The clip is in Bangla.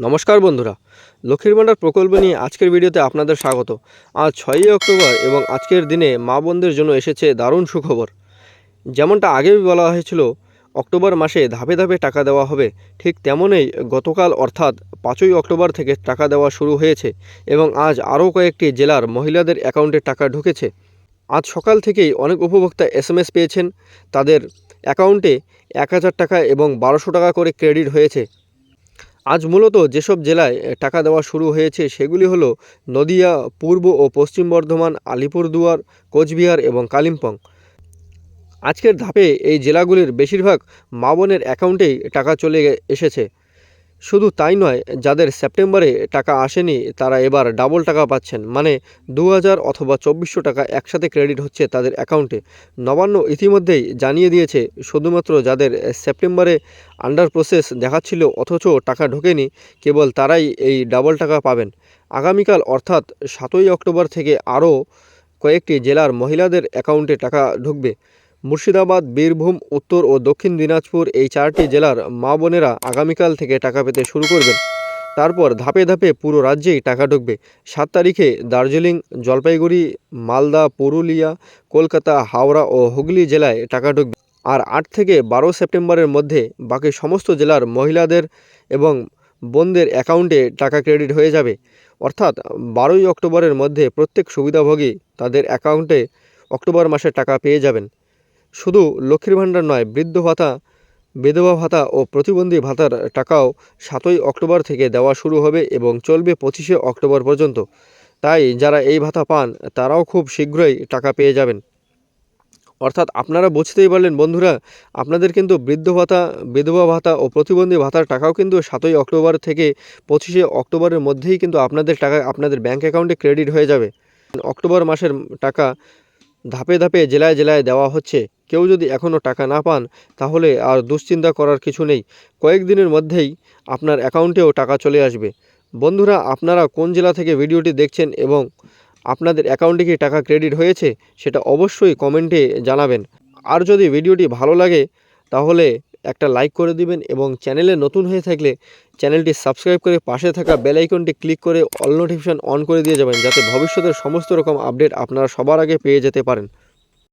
নমস্কার বন্ধুরা, লক্ষ্মীর ভাণ্ডার প্রকল্প নিয়ে আজকের ভিডিওতে আপনাদের স্বাগত। আজ ছয়ই অক্টোবর এবং আজকের দিনে মা বোনদের জন্য এসেছে দারুণ সুখবর। যেমনটা আগেই বলা হয়েছিল, অক্টোবর মাসে ধাপে ধাপে টাকা দেওয়া হবে। ঠিক তেমনই গতকাল অর্থাৎ পাঁচই অক্টোবর থেকে টাকা দেওয়া শুরু হয়েছে এবং আজ আরও কয়েকটি জেলার মহিলাদের অ্যাকাউন্টে টাকা ঢুকেছে। আজ সকাল থেকেই অনেক উপভোক্তা এসএমএস পেয়েছেন। তাদের অ্যাকাউন্টে এক হাজার টাকা এবং বারোশো টাকা করে ক্রেডিট হয়েছে। আজ মূলত যেসব জেলায় টাকা দেওয়া শুরু হয়েছে সেগুলি হলো নদিয়া, পূর্ব ও পশ্চিম বর্ধমান, আলিপুরদুয়ার, কোচবিহার এবং কালিম্পং। আজকের ধাপে এই জেলাগুলির বেশিরভাগ মা বোনের অ্যাকাউন্টেই টাকা চলে এসেছে। শুধু তাই নয়, যাদের সেপ্টেম্বরে টাকা আসেনি, তারা এবার ডাবল টাকা পাচ্ছেন। মানে দু হাজার অথবা চব্বিশশো টাকা একসাথে ক্রেডিট হচ্ছে তাদের অ্যাকাউন্টে নবান্ন ইতিমধ্যেই জানিয়ে দিয়েছে, শুধুমাত্র যাদের সেপ্টেম্বরে আন্ডার প্রসেস দেখাচ্ছিল, অথচ টাকা ঢোকেনি, কেবল তারাই এই ডাবল টাকা পাবেন। আগামীকাল অর্থাৎ সাতই অক্টোবর থেকে আরও কয়েকটি জেলার মহিলাদের অ্যাকাউন্টে টাকা ঢুকবে। মুর্শিদাবাদ, বীরভূম, উত্তর ও দক্ষিণ দিনাজপুর এই চারটি জেলার মা বোনেরা আগামীকাল থেকে টাকা পেতে শুরু করবেন। তারপর ধাপে ধাপে পুরো রাজ্যেই টাকা ঢুকবে। সাত তারিখে দার্জিলিং, জলপাইগুড়ি, মালদা, পুরুলিয়া, কলকাতা, হাওড়া ও হুগলি জেলায় টাকা ঢুকবে। আর আট থেকে বারো সেপ্টেম্বরের মধ্যে বাকি সমস্ত জেলার মহিলাদের এবং বোনদের অ্যাকাউন্টে টাকা ক্রেডিট হয়ে যাবে। অর্থাৎ বারোই অক্টোবরের মধ্যে প্রত্যেক সুবিধাভোগী তাদের অ্যাকাউন্টে অক্টোবর মাসে টাকা পেয়ে যাবেন। শুধু লক্ষ্মীর ভাণ্ডার নয়, বৃদ্ধ ভাতা, বিধবা ভাতা ও প্রতিবন্ধী ভাতার টাকাও সাতই অক্টোবর থেকে দেওয়া শুরু হবে এবং চলবে পঁচিশে অক্টোবর পর্যন্ত। তাই যারা এই ভাতা পান, তারাও খুব শীঘ্রই টাকা পেয়ে যাবেন। অর্থাৎ আপনারা বুঝতেই পারলেন বন্ধুরা, আপনাদের কিন্তু বৃদ্ধ ভাতা, বিধবা ভাতা ও প্রতিবন্ধী ভাতার টাকাও কিন্তু সাতই অক্টোবর থেকে পঁচিশে অক্টোবরের মধ্যেই কিন্তু আপনাদের টাকা, আপনাদের ব্যাঙ্ক অ্যাকাউন্টে ক্রেডিট হয়ে যাবে। অক্টোবর মাসের টাকা ধাপে ধাপে জেলায় জেলায় দেওয়া হচ্ছে। কেউ যদি এখনও টাকা না পান, তাহলে আর দুশ্চিন্তা করার কিছু নেই। কয়েকদিনের মধ্যেই আপনার অ্যাকাউন্টেও টাকা চলে আসবে। বন্ধুরা, আপনারা কোন জেলা থেকে ভিডিওটি দেখছেন এবং আপনাদের অ্যাকাউন্টে কি টাকা ক্রেডিট হয়েছে, সেটা অবশ্যই কমেন্টে জানাবেন। আর যদি ভিডিওটি ভালো লাগে, তাহলে একটা লাইক করে দিবেন এবং চ্যানেলে নতুন হয়ে থাকলে চ্যানেলটি সাবস্ক্রাইব করে পাশে থাকা বেল আইকনটি ক্লিক করে অল নোটিফিকেশন অন করে দিয়ে যাবেন, যাতে ভবিষ্যতের সমস্ত রকম আপডেট আপনারা সবার আগে পেয়ে যেতে পারেন।